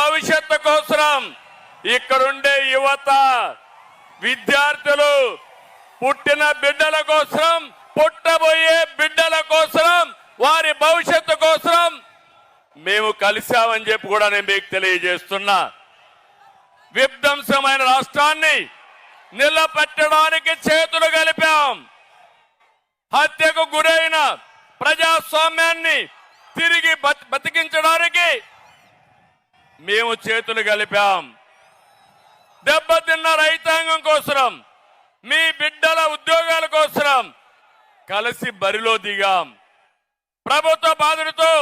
భవిష్యత్తు కోసం ఇక్కడుండే యువత విద్యార్థులు పుట్టిన బిడ్డల కోసం పుట్టబోయే బిడ్డల కోసం వారి భవిష్యత్తు కోసం మేము కలిశామని చెప్పి కూడా నేను మీకు తెలియజేస్తున్నా. విధ్వంసమైన రాష్ట్రాన్ని నిలబెట్టడానికి చేతులు కలిపాం. హత్యకు గురైన ప్రజాస్వామ్యాన్ని తిరిగి బతికించడానికి మేము చేతులు కలిపాం. దెబ్బతిన్న రైతాంగం కోసరం మీ బిడ్డల ఉద్యోగాల కోసరం కలిసి బరిలో దిగాం. ప్రభుత్వ బాధలతో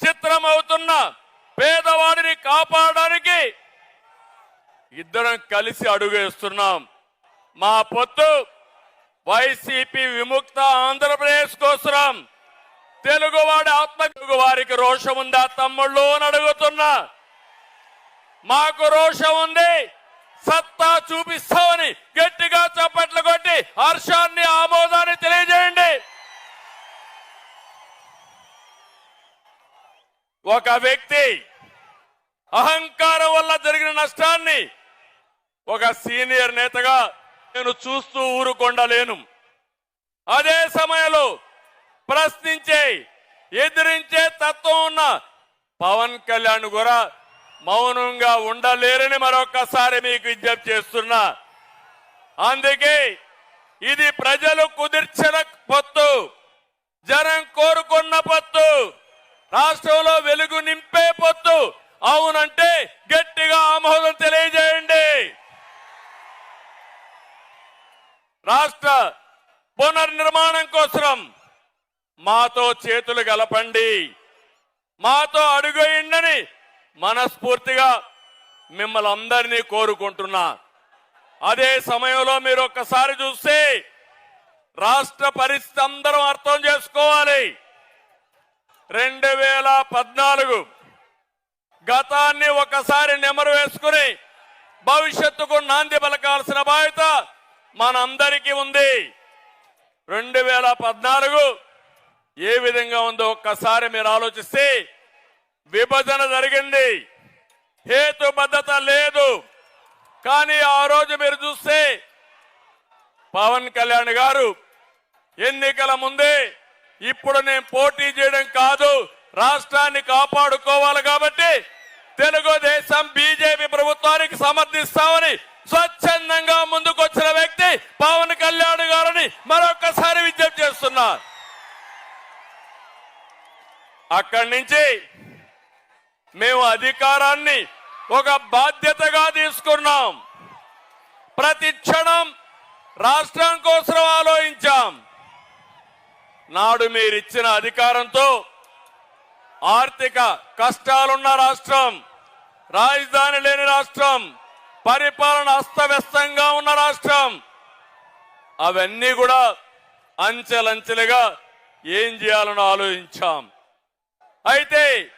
చిత్రమవుతున్న పేదవాడిని కాపాడడానికి ఇద్దరం కలిసి అడుగు వేస్తున్నాం. మా పొత్తు వైసీపీ విముక్త ఆంధ్రప్రదేశ్ కోసరం. తెలుగువాడి ఆత్మ తెలుగు వారికి రోషం ఉందా తమ్ముళ్ళు అని అడుగుతున్నా. మాకు రోషం ఉంది. సత్తా చూపిస్తామని గట్టిగా చప్పట్లు కొట్టి హర్షాన్ని ఆమోదాన్ని తెలియజేయండి. ఒక వ్యక్తి అహంకారం వల్ల జరిగిన నష్టాన్ని ఒక సీనియర్ నేతగా నేను చూస్తూ ఊరుకొండలేను. అదే సమయంలో ప్రశ్నించే ఎదిరించే తత్వం ఉన్న పవన్ కళ్యాణ్ కూడా మౌనంగా ఉండలేరని మరొకసారి మీకు విజ్ఞప్తి చేస్తున్నా. అందుకే ఇది ప్రజలు కుదిర్చిన పొత్తు జనం కోరుకున్న పొత్తు రాష్ట్రంలో వెలుగు నింపే పొత్తు. అవునంటే గట్టిగా ఆమోదం తెలియజేయండి రాష్ట్ర నిర్మాణం కోసం మాతో చేతులు గలపండి. మాతో అడుగేయండని మనస్ఫూర్తిగా మిమ్మల్ని అందరినీ కోరుకుంటున్నా. అదే సమయంలో మీరు ఒక్కసారి చూస్తే రాష్ట్ర పరిస్థితి అందరం అర్థం చేసుకోవాలి. రెండు వేల పద్నాలుగు గతాన్ని ఒకసారి నెమరు వేసుకుని భవిష్యత్తుకు నాంది పలకాల్సిన బాధ్యత మనందరికీ ఉంది. రెండు వేల పద్నాలుగు ఏ విధంగా ఉందో ఒక్కసారి మీరు ఆలోచిస్తే విభజన జరిగింది. హేతుబద్ధత లేదు. కానీ ఆ రోజు మీరు చూస్తే పవన్ కళ్యాణ్ గారు ఎన్నికల ముందే ఇప్పుడు నేను పోటీ చేయడం కాదు రాష్ట్రాన్ని కాపాడుకోవాలి కాబట్టి తెలుగుదేశం బీజేపీ ప్రభుత్వానికి సమర్థిస్తామని స్వచ్ఛందంగా ముందుకొచ్చిన వ్యక్తి పవన్ కళ్యాణ్ గారిని మరొకసారి విజ్ఞప్తి చేస్తున్నారు. అక్కడి నుంచి మేము అధికారాన్ని ఒక బాధ్యతగా తీసుకున్నాం. ప్రతి క్షణం రాష్ట్రం కోసం ఆలోచించాం. నాడు మీరిచ్చిన అధికారంతో ఆర్థిక కష్టాలున్న రాష్ట్రం రాజధాని లేని రాష్ట్రం పరిపాలన అస్తవ్యస్తంగా ఉన్న రాష్ట్రం. అవన్నీ కూడా అంచెలంచెలుగా ఏం చేయాలని ఆలోచించాం. అయితే